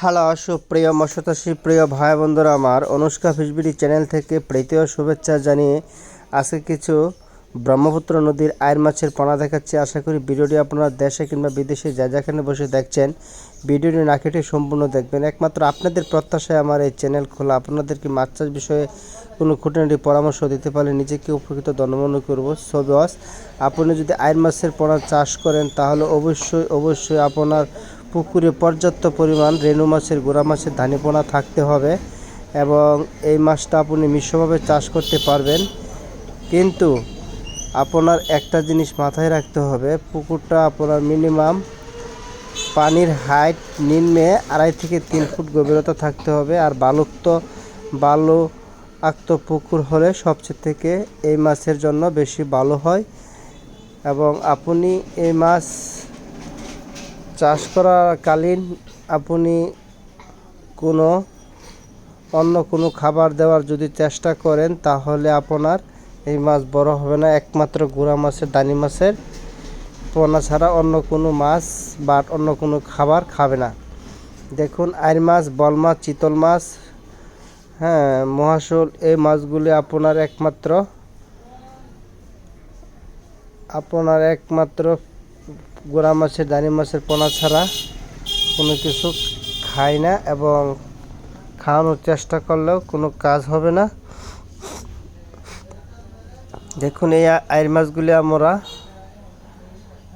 Hello, সুপ্রিয় মৎস্যচাষী, প্রিয় ভাই বন্ধুরা, আমার অনুষ্কা ফিসবিডি চ্যানেল থেকে প্রীতীয় শুভেচ্ছা জানিয়ে আজকে কিছু ব্রহ্মপুত্র নদীর আয়ের মাছের পোনা দেখাচ্ছি। আশা করি ভিডিওটি আপনারা দেশে কিংবা বিদেশে যা যেখানে বসে দেখছেন, ভিডিওটি না কেটে সম্পূর্ণ দেখবেন। একমাত্র আপনাদের প্রত্যাশায় আমার এই চ্যানেল খোলা। আপনাদের কি মাছ চাষ বিষয়ে কোনো খুঁটিনাটি পরামর্শ দিতে পারলে নিজেকে উপকৃত দণ্ডমন্য করব। সো বস আপনি যদি আয়ের মাছের পোনা চাষ করেন, তাহলে অবশ্যই অবশ্যই আপনার পুকুরে পর্যাপ্ত পরিমাণ রেণু মাছের, গোড়া মাছের ধানি পোনা থাকতে হবে এবং এই মাছটা আপনি মিশ্রভাবে চাষ করতে পারবেন। কিন্তু আপনার একটা জিনিস মাথায় রাখতে হবে, পুকুরটা আপনার মিনিমাম পানির হাইট নিম্নে আড়াই থেকে তিন ফুট গভীরতা থাকতে হবে আর বালুক্ত বালু আক্ত পুকুর হলে সবচেয়ে থেকে এই মাছের জন্য বেশি ভালো হয়। এবং আপনি এই মাছ চাষ করাকালীন আপনি কোনো অন্য কোনো খাবার দেওয়ার যদি চেষ্টা করেন, তাহলে আপনার এই মাছ বড় হবে না। একমাত্র গুড়া মাছের, দানি মাছের পোনা ছাড়া অন্য কোনো মাছ বা অন্য কোনো খাবার খাবে না। দেখুন আইর মাছ, বল মাছ, চিতল মাছ হ্যাঁ মহাশোল, এই মাছগুলি আপনার একমাত্র আপনার একমাত্র গোড়া মাছের, দানি মাছের পোনা ছাড়া কোনো কিছু খায় না এবং খাওয়ানোর চেষ্টা করলেও কোনো কাজ হবে না। দেখুন, এই আইর মাছগুলি আমরা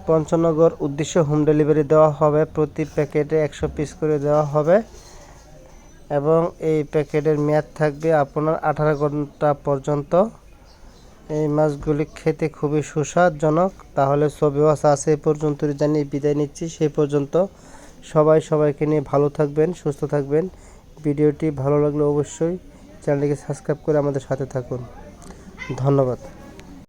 পঞ্চনগর উদ্দেশ্যে হোম ডেলিভারি দেওয়া হবে। প্রতি প্যাকেটে একশো পিস করে দেওয়া হবে এবং এই প্যাকেটের মেয়াদ থাকবে আপনার আঠারো ঘণ্টা পর্যন্ত। এই মাছগুলি খেতে খুবই সুস্বাদজনক। তাহলে ছবি আছে আছে এই পর্যন্ত জানিয়ে বিদায় নিচ্ছি। সেই পর্যন্ত সবাই সবাইকে নিয়ে ভালো থাকবেন, সুস্থ থাকবেন। ভিডিওটি ভালো লাগলে অবশ্যই চ্যানেলটিকে সাবস্ক্রাইব করে আমাদের সাথে থাকুন। ধন্যবাদ।